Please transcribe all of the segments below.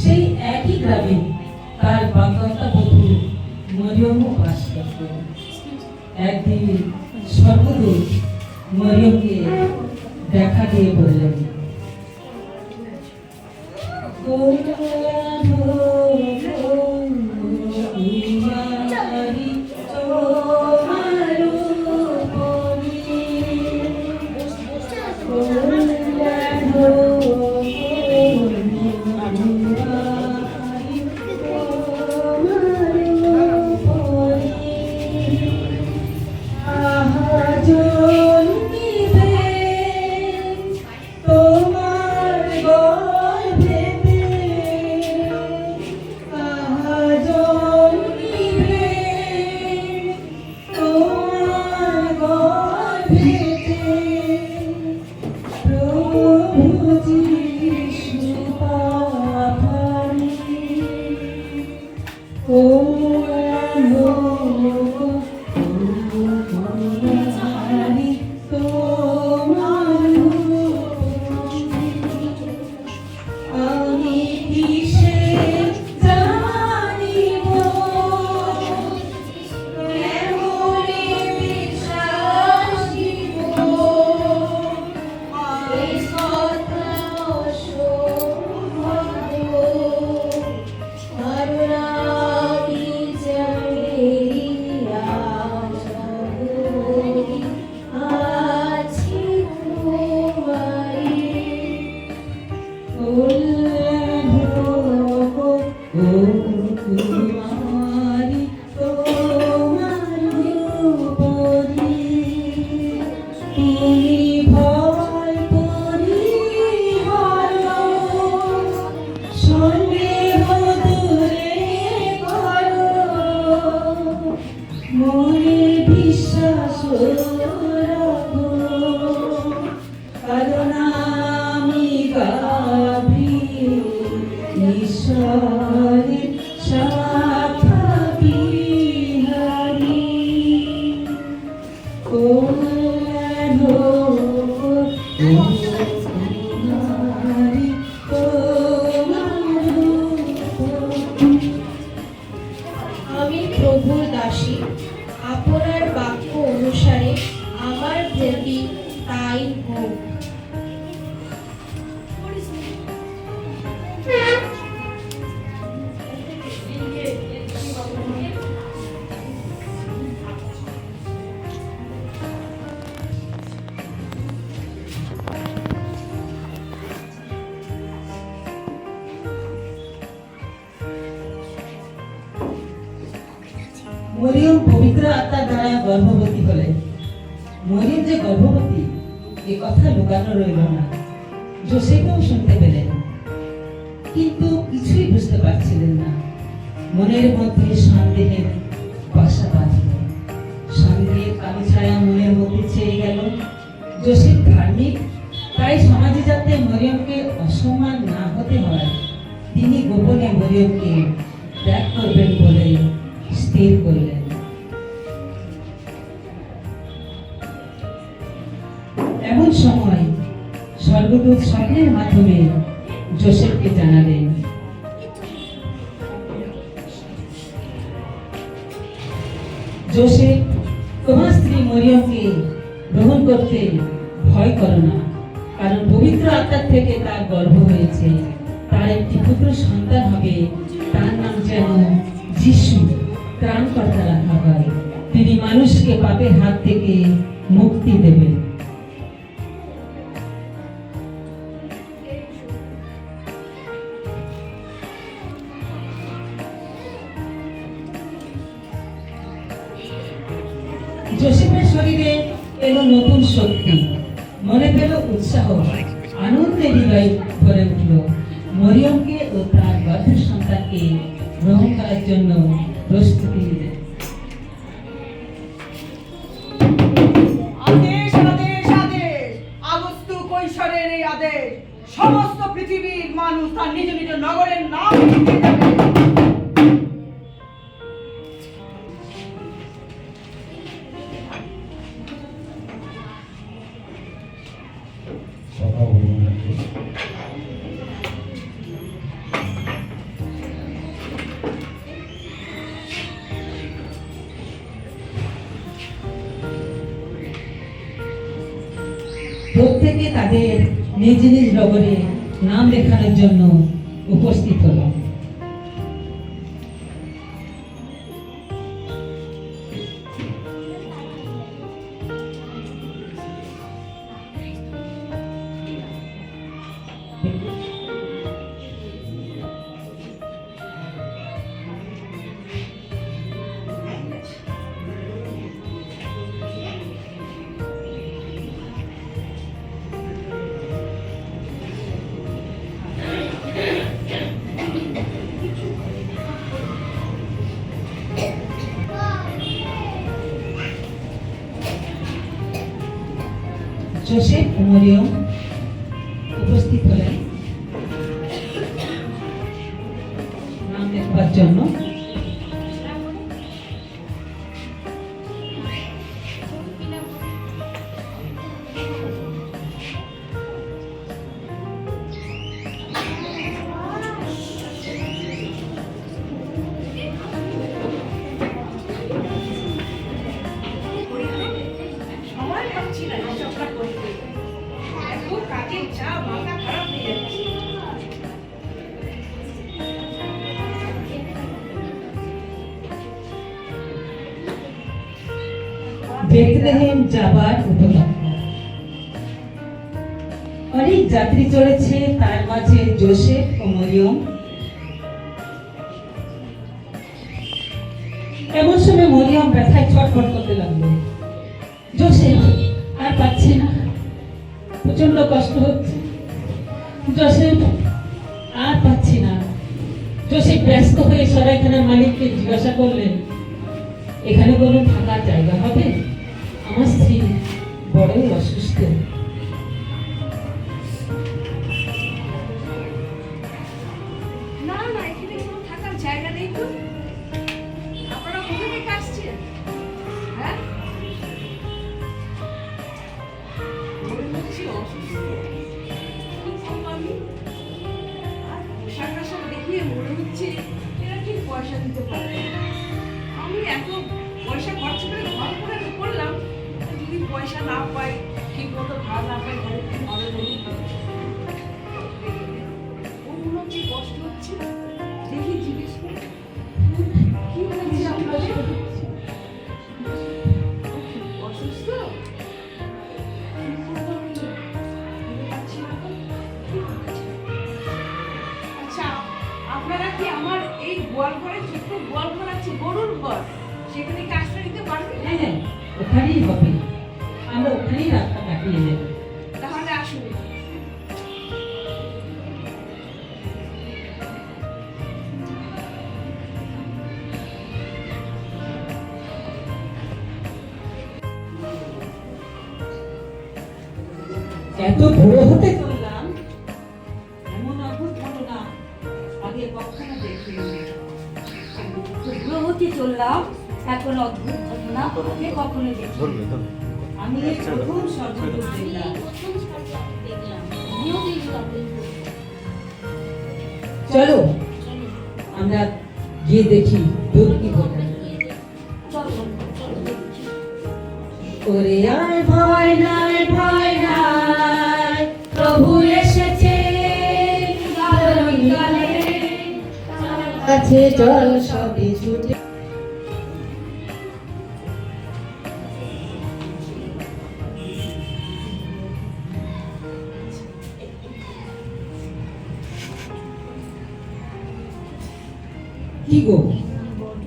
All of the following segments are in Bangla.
সেই একই গ্রামে তার বাগদত্তা বধূ মরিয়মও বাস করতেন। একদিন তোমারি পবিত্র আত্মার দ্বারা গর্ভবতী হলেন মরিয়ম যে গর্ভবতী, এ কথা লুকানো রইল না। জোসেফও শুনতে পেলেন, কিন্তু কিছুই বুঝতে পারছিলেন না। মনের মধ্যে সন্দেহের বাসা বাঁধল। সন্দেহের কালো ছায়া মনের মধ্যে ছেয়ে গেল। জোসেফ ধার্মিক, তাই সমাজে যাতে মরিয়মকে অসম্মান না হতে হয়, তিনি গোপনে মরিয়মকে ত্যাগ করবেন বলে স্থির করলেন। এমন সময় স্বর্গদূত স্বপ্নের মাধ্যমে জোসেফকে জানালেন, জোসেফ, তোমার স্ত্রী মরিয়মকে গ্রহণ করতে ভয় করো না, কারণ পবিত্র আত্মার থেকে তার গর্ভ হয়েছে। তার একটি পুত্র সন্তান হবে, তার নাম যেন যিশু, ত্রাণকর্তা রাখা হয়। তিনি মানুষকে পাপের হাত থেকে মুক্তি দেবেন। মনে পেল উৎসাহ আনন্দে হৃদয় ভরে উঠল মরিয়মকে ও তার গর্ভের সন্তানকে গ্রহণ করার জন্য প্রস্তুতি নিলেন কৈশোরের আদেশ সমস্ত পৃথিবীর মানুষ তার নিজ নিজ নগরের নাম প্রত্যেকে তাদের নিজ নিজ নগরে নাম লেখানোর জন্য জোসেফ মরিয়ম উপস্থিত হলেন। নাম লেখবার জন্য বেথলেহেম যাবার উপলক্ষ অনেক যাত্রী চলেছে, তার মাঝে জোসেফ ও মরিয়ম। এমন সময় মরিয়ম ব্যথায় ছটফট করতে লাগল। জোসেফ আর পাচ্ছে না। প্রচণ্ড কষ্ট হচ্ছে। জোসেফ আর পাচ্ছি না। জোসেফ ব্যস্ত হয়ে সরাইখানার মালিককে জিজ্ঞাসা করলেন, এখানে কোনো থাকার জায়গা হবে? আমার স্ত্রী বড়ই অসুস্থ। দেখিয়ে মনে হচ্ছে এরা ঠিক পয়সা দিতে পারবে। আমি এত ঠিক মতো ভাড়া না পাই ঘরে কি তো? ওর মনে হচ্ছে কষ্ট হচ্ছে? দেখি জিজ্ঞেস করি। কি কি। আচ্ছা আপনারা কি আমার এই গোয়াল ঘরে ছোট্ট গোয়াল গরুর ঘর? সেখানে কি আশ্রয় নিতে পারবেন? হ্যাঁ হ্যাঁ ওখানেই হবে। আমরা ওখানেই নেব তাহলে আসুন এত বড় হতে চললাম এমন অদ্ভুত ঘটনা আগে কখনো দেখিনি। অগ্রগতি চললাম এখন অদ্ভুত ঘটনা কখনো দেখি আমি এই প্রথম সর্বদূর দেখলাম। চলো, আমরা গিয়ে দেখি দূর কি ঘটে ওরে আর ভয় নাই ভয় নাই, প্রভু এসেছে কাছে চল ছুটে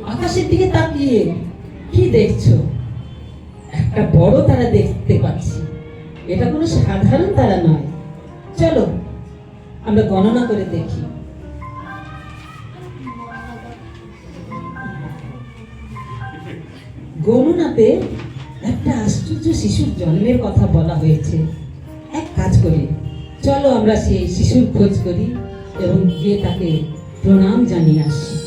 আকাশের দিকে তাকিয়ে কি দেখছ? একটা বড় তারা দেখতে পাচ্ছি। এটা কোনো সাধারণ তারা নয়। চলো, আমরা গণনা করে দেখি। গণনাতে একটা আশ্চর্য শিশুর জন্মের কথা বলা হয়েছে। এক কাজ করি। চলো আমরা সেই শিশুর খোঁজ করি এবং গিয়ে তাকে প্রণাম জানিয়ে আসি।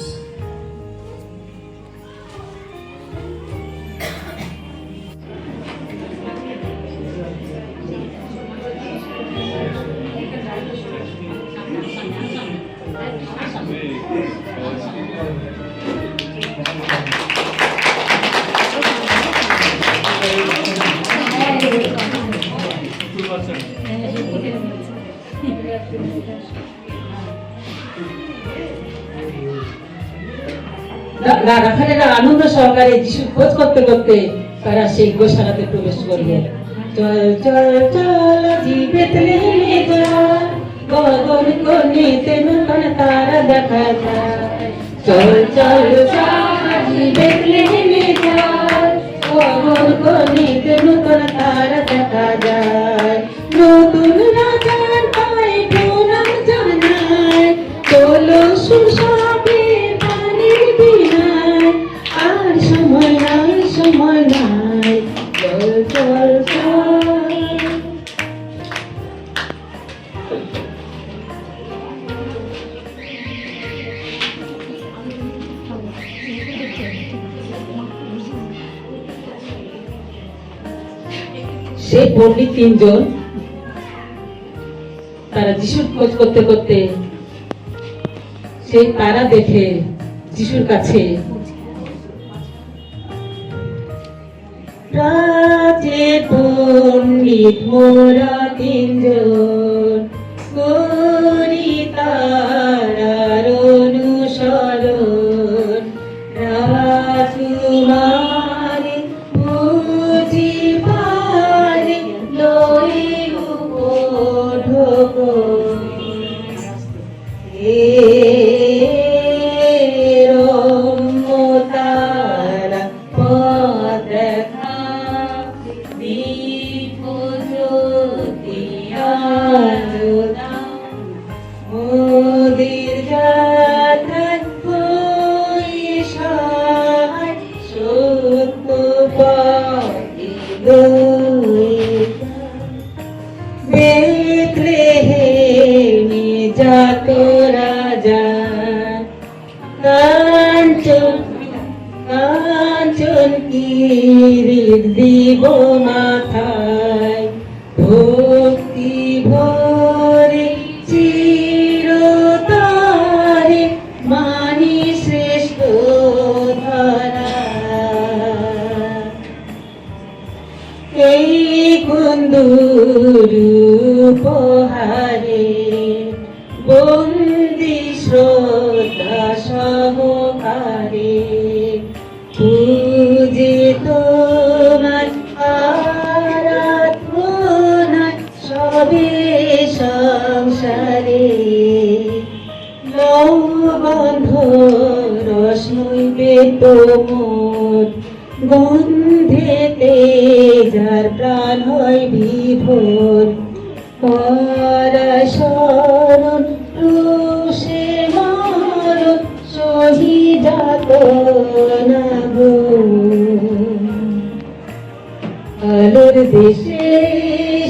আনন্দ সহকারে যিশুর খোঁজ করতে করতে তারা সেই গোশালাতে প্রবেশ করবে। চল চল চল চল গগন কোণেতে নতুন তারা দেখা যায়। চল চল চল চল কোণেতে নতুন তারা দেখা যায়। তিনজন তারা যিশুর খোঁজ করতে করতে সেই তারা দেখে যিশুর কাছে রাজে পণ্ডিত মোরা তিনজন, করি তারার Oh. কুন্দুর উপহারে বন্দি শ্রদ্ধা সহকারে পূজে তোমার আরাধনায় সবে সংসারে। লৌবন্ধ রশ্মিবে তোমর গন্ধেতে যার প্রাণ হয় বিভোর। পরশরণ রুষে মর শহীদাত নাগো আলোর দেশে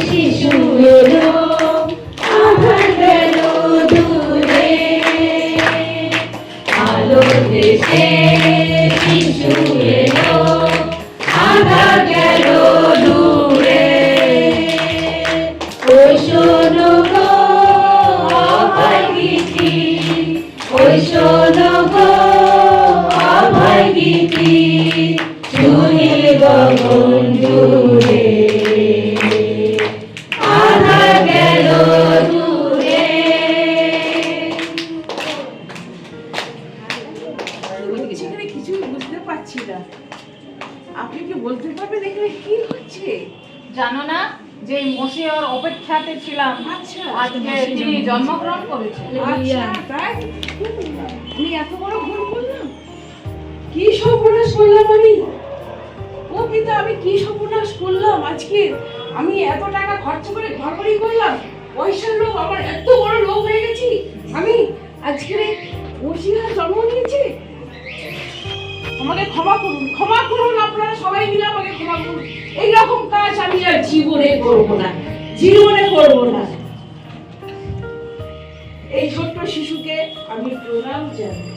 শিশু এলো, আধার গেল দূরে। শিশু জানো না যে মসিয়ার অপেক্ষাতে ছিলাম? আচ্ছা আজকে তিনি জন্মগ্রহণ করেছেন। আচ্ছা আমি এত বড় ভুল করলাম কি সর্বনাশ করলাম আমি? ও কিন্তু আমি কি সর্বনাশ করলাম আজকে? আমি এত টাকা খরচ করে ঘর করলাম? ঐশ্বর্য লোক আমার এত বড় জীবনে করবো না জীবনে করবো না এই ছোট্ট শিশুকে আমি প্রণাম জানাই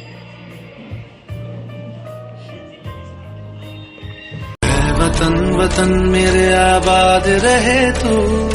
वतन वतन मेरे आबाद रहे तू